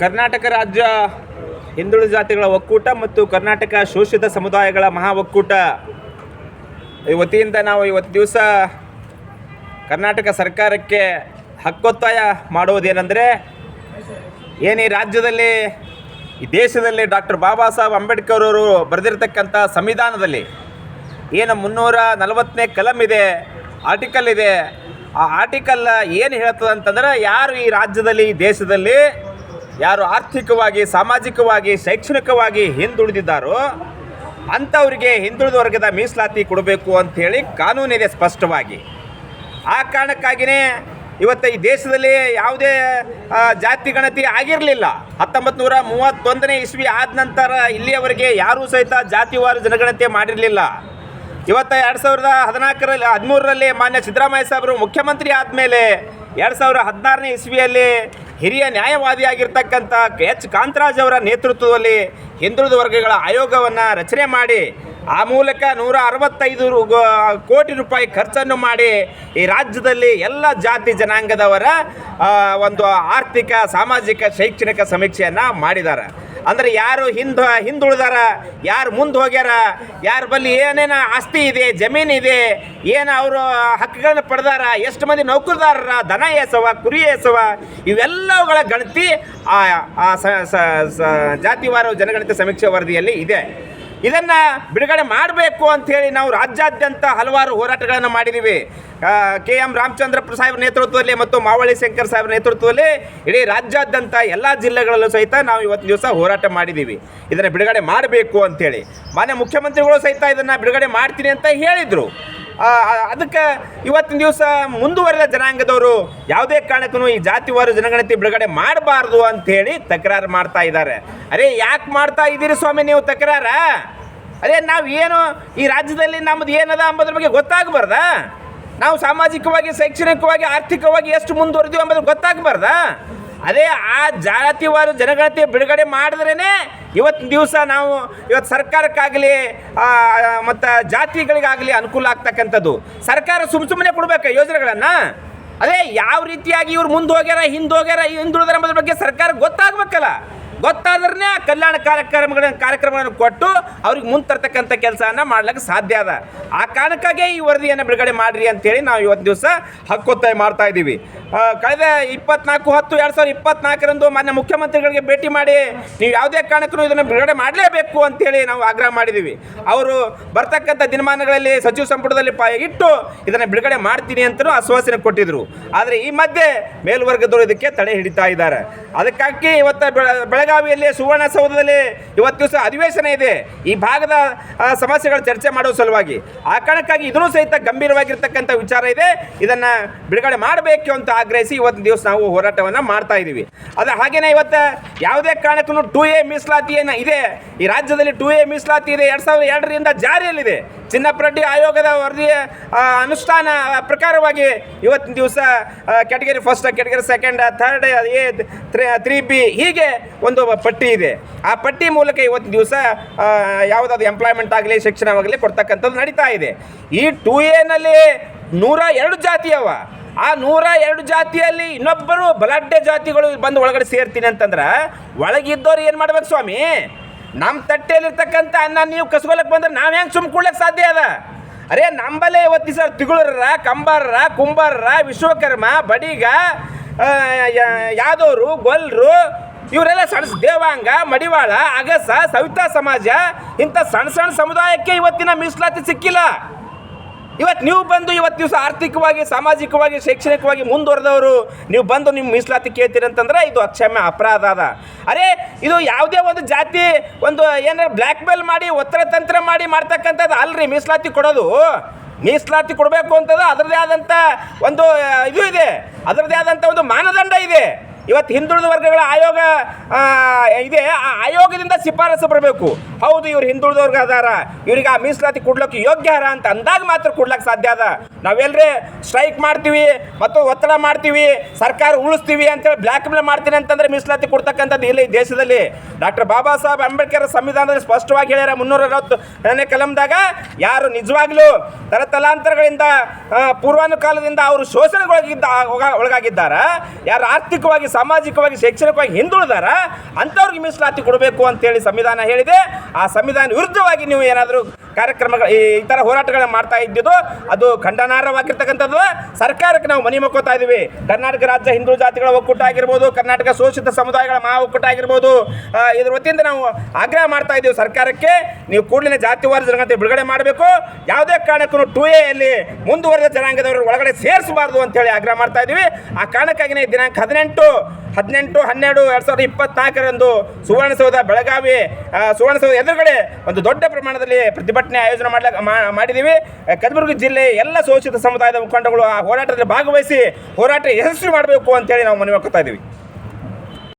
ಕರ್ನಾಟಕ ರಾಜ್ಯ ಹಿಂದುಳಿದ ಜಾತಿಗಳ ಒಕ್ಕೂಟ ಮತ್ತು ಕರ್ನಾಟಕ ಶೋಷಿತ ಸಮುದಾಯಗಳ ಮಹಾ ಒಕ್ಕೂಟ. ಈ ವತಿಯಿಂದ ನಾವು ಇವತ್ತು ದಿವಸ ಕರ್ನಾಟಕ ಸರ್ಕಾರಕ್ಕೆ ಹಕ್ಕೊತ್ತಾಯ ಮಾಡುವುದೇನೆಂದರೆ, ಏನು ರಾಜ್ಯದಲ್ಲಿ, ಈ ದೇಶದಲ್ಲಿ ಡಾಕ್ಟರ್ ಬಾಬಾ ಸಾಹೇಬ್ ಅಂಬೇಡ್ಕರ್ ಅವರು ಬರೆದಿರತಕ್ಕಂಥ ಸಂವಿಧಾನದಲ್ಲಿ ಏನು ಮುನ್ನೂರ ನಲವತ್ತನೇ ಕಲಂ ಇದೆ, ಆರ್ಟಿಕಲ್ ಇದೆ, ಆ ಆರ್ಟಿಕಲ್ ಏನು ಹೇಳ್ತದೆ ಅಂತಂದ್ರೆ ಯಾರು ಈ ರಾಜ್ಯದಲ್ಲಿ, ಈ ದೇಶದಲ್ಲಿ ಯಾರು ಆರ್ಥಿಕವಾಗಿ, ಸಾಮಾಜಿಕವಾಗಿ, ಶೈಕ್ಷಣಿಕವಾಗಿ ಹಿಂದುಳಿದಿದ್ದಾರೋ ಅಂಥವರಿಗೆ ಹಿಂದುಳಿದ ವರ್ಗದ ಮೀಸಲಾತಿ ಕೊಡಬೇಕು ಅಂಥೇಳಿ ಕಾನೂನಿದೆ ಸ್ಪಷ್ಟವಾಗಿ. ಆ ಕಾರಣಕ್ಕಾಗಿಯೇ ಇವತ್ತು ಈ ದೇಶದಲ್ಲಿ ಯಾವುದೇ ಜಾತಿ ಗಣತಿ ಆಗಿರಲಿಲ್ಲ. ಹತ್ತೊಂಬತ್ತು ನೂರ ಮೂವತ್ತೊಂದನೇ ಇಸ್ವಿ ಆದ ನಂತರ ಇಲ್ಲಿಯವರೆಗೆ ಯಾರೂ ಸಹಿತ ಜಾತಿವಾರು ಜನಗಣತಿ ಮಾಡಿರಲಿಲ್ಲ. ಇವತ್ತು ಎರಡು ಸಾವಿರದ ಹದಿನಾಲ್ಕರಲ್ಲಿ, ಹದಿಮೂರರಲ್ಲಿ ಮಾನ್ಯ ಸಿದ್ದರಾಮಯ್ಯ ಸಾಹೇಬರು ಮುಖ್ಯಮಂತ್ರಿ ಆದಮೇಲೆ ಎರಡು ಸಾವಿರದ ಹದಿನಾರನೇ ಇಸ್ವಿಯಲ್ಲಿ ಹಿರಿಯ ನ್ಯಾಯವಾದಿಯಾಗಿರ್ತಕ್ಕಂಥ ಎಚ್ ಕಾಂತರಾಜ್ ಅವರ ನೇತೃತ್ವದಲ್ಲಿ ಹಿಂದುಳಿದ ವರ್ಗಗಳ ಆಯೋಗವನ್ನು ರಚನೆ ಮಾಡಿ, ಆ ಮೂಲಕ ನೂರ ಅರವತ್ತೈದು ಕೋಟಿ ರೂಪಾಯಿ ಖರ್ಚನ್ನು ಮಾಡಿ ಈ ರಾಜ್ಯದಲ್ಲಿ ಎಲ್ಲ ಜಾತಿ ಜನಾಂಗದವರ ಒಂದು ಆರ್ಥಿಕ, ಸಾಮಾಜಿಕ, ಶೈಕ್ಷಣಿಕ ಸಮೀಕ್ಷೆಯನ್ನು ಮಾಡಿದ್ದಾರೆ. ಅಂದರೆ ಯಾರು ಹಿಂದ ಹಿಂದುಳಿದಾರ, ಯಾರು ಮುಂದೆ ಹೋಗ್ಯಾರ, ಯಾರ ಬಲ್ಲಿ ಏನೇನು ಆಸ್ತಿ ಇದೆ, ಜಮೀನು ಇದೆ, ಏನು ಅವರು ಹಕ್ಕುಗಳನ್ನ ಪಡೆದಾರ, ಎಷ್ಟು ಮಂದಿ ನೌಕರದಾರರ, ದನ ಎಸವ ಕುರಿ ಏಸವ ಇವೆಲ್ಲವುಗಳ ಗಣತಿ ಆ ಜಾತಿವಾರು ಜನಗಣತಿ ಸಮೀಕ್ಷೆ ವರದಿಯಲ್ಲಿ ಇದೆ. ಇದನ್ನು ಬಿಡುಗಡೆ ಮಾಡಬೇಕು ಅಂಥೇಳಿ ನಾವು ರಾಜ್ಯಾದ್ಯಂತ ಹಲವಾರು ಹೋರಾಟಗಳನ್ನು ಮಾಡಿದ್ದೀವಿ ಕೆ ಎಂ ರಾಮಚಂದ್ರ ಸಾಹೇಬ್ ನೇತೃತ್ವದಲ್ಲಿ ಮತ್ತು ಮಾವಳಿ ಶಂಕರ್ ಸಾಹೇಬ್ ನೇತೃತ್ವದಲ್ಲಿ ಇಡೀ ರಾಜ್ಯಾದ್ಯಂತ ಎಲ್ಲ ಜಿಲ್ಲೆಗಳಲ್ಲೂ ಸಹಿತ ನಾವು ಇವತ್ತು ದಿವಸ ಹೋರಾಟ ಮಾಡಿದ್ದೀವಿ ಇದನ್ನು ಬಿಡುಗಡೆ ಮಾಡಬೇಕು ಅಂಥೇಳಿ ಮಾನ್ಯ ಮುಖ್ಯಮಂತ್ರಿಗಳು ಸಹಿತ ಇದನ್ನು ಬಿಡುಗಡೆ ಮಾಡ್ತೀನಿ ಅಂತ ಹೇಳಿದರು. ಅದಕ್ಕೆ ಇವತ್ತಿನ ದಿವಸ ಮುಂದುವರೆದ ಜನಾಂಗದವರು ಯಾವುದೇ ಕಾರಣಕ್ಕೂ ಈ ಜಾತಿವಾರು ಜನಗಣತಿ ಬಿಡುಗಡೆ ಮಾಡಬಾರ್ದು ಅಂಥೇಳಿ ತಕರಾರು ಮಾಡ್ತಾ ಇದ್ದಾರೆ. ಅರೇ, ಯಾಕೆ ಮಾಡ್ತಾ ಇದ್ದೀರಿ ಸ್ವಾಮಿ ನೀವು ತಕರಾರ? ಅದೇ ನಾವು ಏನು ಈ ರಾಜ್ಯದಲ್ಲಿ ನಮ್ಮದು ಏನದ ಅಂಬೋದ್ರ ಬಗ್ಗೆ ಗೊತ್ತಾಗಬಾರ್ದ? ನಾವು ಸಾಮಾಜಿಕವಾಗಿ, ಶೈಕ್ಷಣಿಕವಾಗಿ, ಆರ್ಥಿಕವಾಗಿ ಎಷ್ಟು ಮುಂದುವರೆದೀವಿ ಅಂಬೋದು ಗೊತ್ತಾಗಬಾರ್ದ? ಅದೇ ಆ ಜಾತಿವಾರು ಜನಗಣತಿ ಬಿಡುಗಡೆ ಮಾಡಿದ್ರೇ ಇವತ್ತಿನ ದಿವಸ ನಾವು ಇವತ್ತು ಸರ್ಕಾರಕ್ಕಾಗಲಿ ಮತ್ತು ಜಾತಿಗಳಿಗಾಗಲಿ ಅನುಕೂಲ ಆಗ್ತಕ್ಕಂಥದ್ದು. ಸರ್ಕಾರ ಸುಮ್ಮ ಸುಮ್ಮನೆ ಕೊಡ್ಬೇಕು ಯೋಜನೆಗಳನ್ನು? ಅದೇ ಯಾವ ರೀತಿಯಾಗಿ ಇವ್ರು ಮುಂದೆ ಹೋಗ್ಯಾರ, ಹಿಂದೆ ಹೋಗ್ಯಾರ, ಹಿಂದುಳಿದಾರ ಬಗ್ಗೆ ಸರ್ಕಾರ ಗೊತ್ತಾಗ್ಬೇಕಲ್ಲ. ಗೊತ್ತಾದ್ರೆ ಕಲ್ಯಾಣ ಕಾರ್ಯಕ್ರಮಗಳ ಕಾರ್ಯಕ್ರಮಗಳನ್ನು ಕೊಟ್ಟು ಅವ್ರಿಗೆ ಮುಂದೆ ತರ್ತಕ್ಕಂಥ ಮಾಡ್ಲಿಕ್ಕೆ ಸಾಧ್ಯ ಅದ. ಆ ಕಾರಣಕ್ಕಾಗಿ ಈ ವರದಿಯನ್ನು ಬಿಡುಗಡೆ ಮಾಡಿರಿ ಅಂತೇಳಿ ನಾವು ಇವತ್ತು ದಿವಸ ಹಕ್ಕೊತ್ತಾಯ ಮಾಡ್ತಾ ಇದ್ದೀವಿ. ಕಳೆದ ಇಪ್ಪತ್ನಾಲ್ಕು ಹತ್ತು ಎರಡು ಸಾವಿರದ ಇಪ್ಪತ್ನಾಲ್ಕರಂದು ಮಾನ್ಯ ಮುಖ್ಯಮಂತ್ರಿಗಳಿಗೆ ಭೇಟಿ ಮಾಡಿ ನೀವು ಯಾವುದೇ ಕಾರಣಕ್ಕೂ ಇದನ್ನು ಬಿಡುಗಡೆ ಮಾಡಲೇಬೇಕು ಅಂತೇಳಿ ನಾವು ಆಗ್ರಹ ಮಾಡಿದ್ದೀವಿ. ಅವರು ಬರ್ತಕ್ಕಂಥ ದಿನಮಾನಗಳಲ್ಲಿ ಸಚಿವ ಸಂಪುಟದಲ್ಲಿ ಪ ಇಟ್ಟು ಇದನ್ನು ಬಿಡುಗಡೆ ಮಾಡ್ತೀನಿ ಅಂತಲೂ ಆಶ್ವಾಸನೆ ಕೊಟ್ಟಿದ್ರು. ಆದರೆ ಈ ಮಧ್ಯೆ ಮೇಲ್ವರ್ಗದವರು ಇದಕ್ಕೆ ತಡೆ ಹಿಡಿತಾ ಇದ್ದಾರೆ. ಅದಕ್ಕಾಗಿ ಇವತ್ತು ಬೆಳ- ಬೆಳಗಾವಿಯಲ್ಲಿ ಸುವರ್ಣಸೌಧದಲ್ಲಿ ಇವತ್ತು ದಿವಸ ಅಧಿವೇಶನ ಇದೆ. ಈ ಭಾಗದ ಸಮಸ್ಯೆಗಳ ಚರ್ಚೆ ಮಾಡುವ ಸಲುವಾಗಿ. ಆ ಕಾರಣಕ್ಕಾಗಿ ಇದನ್ನು ಸಹಿತ ಗಂಭೀರವಾಗಿರ್ತಕ್ಕಂಥ ವಿಚಾರ ಇದೆ. ಇದನ್ನು ಬಿಡುಗಡೆ ಮಾಡಬೇಕು ಅಂತ ಆಗ್ರಹಿಸಿ ಇವತ್ತು ದಿವಸ ನಾವು ಹೋರಾಟವನ್ನು ಮಾಡ್ತಾ ಇದ್ದೀವಿ. ಅದು ಹಾಗೇನೆ ಇವತ್ತು ಯಾವುದೇ ಕಾರಣಕ್ಕೂ ಟೂ ಎ ಮೀಸಲಾತಿ ಇದೆ. ಈ ರಾಜ್ಯದಲ್ಲಿ ಟೂ ಎ ಮೀಸಲಾತಿ ಇದೆ. ಎರಡು ಸಾವಿರದ ಎರಡರಿಂದ ಜಾರಿಯಲ್ಲಿದೆ. ಚಿನ್ನಪ್ರಡ್ಡಿ ಆಯೋಗದ ವರದಿಯ ಅನುಷ್ಠಾನ ಪ್ರಕಾರವಾಗಿ ಇವತ್ತಿನ ದಿವಸ category first category second third A three B ಹೀಗೆ ಒಂದು ಪಟ್ಟಿ ಇದೆ. ಆ ಪಟ್ಟಿ ಮೂಲಕ ಇವತ್ತಿನ ದಿವಸ ಯಾವುದಾದ್ರು ಎಂಪ್ಲಾಯ್ಮೆಂಟ್ ಆಗಲಿ, ಶಿಕ್ಷಣವಾಗಲಿ ಕೊಡ್ತಕ್ಕಂಥದ್ದು ನಡೀತಾ ಇದೆ. ಈ ಟು ಎನಲ್ಲಿ ನೂರ ಎರಡು ಜಾತಿಯವ ಆ ನೂರ ಎರಡು ಜಾತಿಯಲ್ಲಿ ಇನ್ನೊಬ್ಬರು ಬಲಾಢ್ಯ ಜಾತಿಗಳು ಬಂದು ಒಳಗಡೆ ಸೇರ್ತೀನಿ ಅಂತಂದ್ರೆ, ಒಳಗಿದ್ದವ್ರು ಏನು ಮಾಡ್ಬೇಕು ಸ್ವಾಮಿ? ನಮ್ಮ ತಟ್ಟೆಯಲ್ಲಿರ್ತಕ್ಕಂಥ ಅನ್ನ ನೀವು ಕಸ್ಕೊಳಕ್ಕೆ ಬಂದ್ರೆ ನಾವು ಹೆಂಗೆ ಸುಮ್ ಕೊಡ್ಲಿಕ್ಕೆ ಸಾಧ್ಯ ಅದ? ಅರೇ ನಂಬಲ್ಲೇ ಇವತ್ತು ಸರ್ ತಿಗುಳರ ಕಂಬಾರರ, ಕುಂಬಾರರ, ವಿಶ್ವಕರ್ಮ, ಬಡಿಗ ಯಾದವರು ಗೊಲ್ಲರು ಇವರೆಲ್ಲ ಸಣ್ಣ ದೇವಾಂಗ, ಮಡಿವಾಳ, ಅಗಸ, ಸವಿತಾ ಸಮಾಜ, ಇಂಥ ಸಣ್ಣ ಸಣ್ಣ ಸಮುದಾಯಕ್ಕೆ ಇವತ್ತಿನ ಮೀಸಲಾತಿ ಸಿಕ್ಕಿಲ್ಲ. ಇವತ್ತು ನೀವು ಬಂದು ಇವತ್ತು ದಿವಸ ಆರ್ಥಿಕವಾಗಿ, ಸಾಮಾಜಿಕವಾಗಿ, ಶೈಕ್ಷಣಿಕವಾಗಿ ಮುಂದುವರೆದವರು, ನೀವು ಬಂದು ನಿಮ್ಮ ಮೀಸಲಾತಿ ಕೇಳ್ತೀರಿ ಅಂತಂದ್ರೆ ಇದು ಅಕ್ಷಮ್ಯ ಅಪರಾಧ ಅದ. ಅರೆ, ಇದು ಯಾವುದೇ ಒಂದು ಜಾತಿ ಒಂದು ಏನಾರ ಬ್ಲ್ಯಾಕ್ ಮೇಲ್ ಮಾಡಿ, ಒತ್ತಡ ತಂತ್ರ ಮಾಡಿ ಮಾಡ್ತಕ್ಕಂಥದ್ದು ಅಲ್ರಿ, ಮೀಸಲಾತಿ ಕೊಡೋದು. ಮೀಸಲಾತಿ ಕೊಡಬೇಕು ಅಂತದ ಅದರದೇ ಆದಂಥ ಒಂದು ಇದು ಇದೆ. ಅದರದೇ ಆದಂಥ ಒಂದು ಮಾನದಂಡ ಇದೆ. ಇವತ್ತು ಹಿಂದುಳಿದ ವರ್ಗಗಳ ಆಯೋಗ ಇದೆ. ಆ ಆಯೋಗದಿಂದ ಶಿಫಾರಸು ಬರಬೇಕು. ಹೌದು, ಇವ್ರು ಹಿಂದುಳಿದವ್ರಿಗೆ ಅದಾರ. ಇವ್ರಿಗೆ ಆ ಮೀಸಲಾತಿ ಕೊಡ್ಲಿಕ್ಕೆ ಯೋಗ್ಯರ ಅಂತ ಅಂದಾಗ ಮಾತ್ರ ಕೊಡ್ಲಕ್ಕೆ ಸಾಧ್ಯ ಅದ. ನಾವೆಲ್ಲರೇ ಸ್ಟ್ರೈಕ್ ಮಾಡ್ತೀವಿ ಮತ್ತು ಒತ್ತಡ ಮಾಡ್ತೀವಿ, ಸರ್ಕಾರ ಉಳಿಸ್ತೀವಿ ಅಂತೇಳಿ ಬ್ಲ್ಯಾಕ್ ಮೇಲ್ ಮಾಡ್ತೀನಿ ಅಂತಂದ್ರೆ ಮೀಸಲಾತಿ ಕೊಡ್ತಕ್ಕಂಥದ್ದು ಇಲ್ಲ ಈ ದೇಶದಲ್ಲಿ. ಡಾಕ್ಟರ್ ಬಾಬಾ ಸಾಹೇಬ್ ಅಂಬೇಡ್ಕರ್ ಸಂವಿಧಾನದಲ್ಲಿ ಸ್ಪಷ್ಟವಾಗಿ ಹೇಳ್ಯಾರ ಮುನ್ನೂರ ಅರವತ್ತು ಎರಡನೇ ಕಲಂದಾಗ ಯಾರು ನಿಜವಾಗ್ಲೂ ಪೂರ್ವಾನುಕಾಲದಿಂದ ಪೂರ್ವಾನು ಕಾಲದಿಂದ ಅವರು ಶೋಷಣೆಗೊಳಗಿದ್ದ ಒಳ- ಒಳಗಾಗಿದ್ದಾರ, ಯಾರು ಆರ್ಥಿಕವಾಗಿ ಸಾಮಾಜಿಕವಾಗಿ ಶೈಕ್ಷಣಿಕವಾಗಿ ಹಿಂದುಳಿದಾರ ಅಂಥವ್ರಿಗೆ ಮೀಸಲಾತಿ ಕೊಡಬೇಕು ಅಂತೇಳಿ ಸಂವಿಧಾನ ಹೇಳಿದೆ. ಆ ಸಂವಿಧಾನ ವಿರುದ್ಧವಾಗಿ ನೀವು ಏನಾದರೂ ಕಾರ್ಯಕ್ರಮಗಳು ಈ ಥರ ಹೋರಾಟಗಳನ್ನ ಮಾಡ್ತಾ ಇದ್ದಿದ್ದು, ಅದು ಖಂಡನಾರ್ಹವಾಗಿರ್ತಕ್ಕಂಥದ್ದು. ಸರ್ಕಾರಕ್ಕೆ ನಾವು ಮನಿ ಮಕ್ಕೋತಾ ಇದ್ದೀವಿ. ಕರ್ನಾಟಕ ರಾಜ್ಯ ಹಿಂದೂ ಜಾತಿಗಳ ಒಕ್ಕೂಟ ಆಗಿರ್ಬೋದು, ಕರ್ನಾಟಕ ಶೋಷಿತ ಸಮುದಾಯಗಳ ಮಹಾ ಒಕ್ಕೂಟ ಆಗಿರ್ಬೋದು ಇದ್ರ ವತಿಯಿಂದ ನಾವು ಆಗ್ರಹ ಮಾಡ್ತಾ ಇದ್ದೀವಿ ಸರ್ಕಾರಕ್ಕೆ. ನೀವು ಕೂಡಲೇ ಜಾತಿವಾರ ಜನಗಣತಿ ಬಿಡುಗಡೆ ಮಾಡಬೇಕು. ಯಾವುದೇ ಕಾರಣಕ್ಕೂ ಟು ಎಲ್ಲಿ ಮುಂದುವರೆದ ಜನಾಂಗದವರು ಒಳಗಡೆ ಸೇರಿಸಬಾರ್ದು ಅಂತೇಳಿ ಆಗ್ರಹ ಮಾಡ್ತಾ ಇದ್ದೀವಿ. ಆ ಕಾರಣಕ್ಕಾಗಿನೇ ದಿನಾಂಕ ಹದಿನೆಂಟು ಹದಿನೆಂಟು, ಹನ್ನೆರಡು, ಎರಡು ಸಾವಿರದ ಇಪ್ಪತ್ನಾಲ್ಕರಂದು ಸುವರ್ಣಸೌಧ ಬೆಳಗಾವಿ ಸುವರ್ಣಸೌಧ ಎದುರುಗಡೆ ಒಂದು ದೊಡ್ಡ ಪ್ರಮಾಣದಲ್ಲಿ ಪ್ರತಿಭಟನೆ ಆಯೋಜನೆ ಮಾಡ್ಲಿಕ್ಕೆ ಮಾಡಿದ್ದೀವಿ ಕಲಬುರಗಿ ಜಿಲ್ಲೆ ಎಲ್ಲ ಶೋಷಿತ ಸಮುದಾಯದ ಮುಖಂಡಗಳು ಆ ಹೋರಾಟದಲ್ಲಿ ಭಾಗವಹಿಸಿ ಹೋರಾಟ ಯಶಸ್ವಿ ಮಾಡಬೇಕು ಅಂತೇಳಿ ನಾವು ಮನವಿ ಹಾಕ್ತಾ ಇದ್ದೀವಿ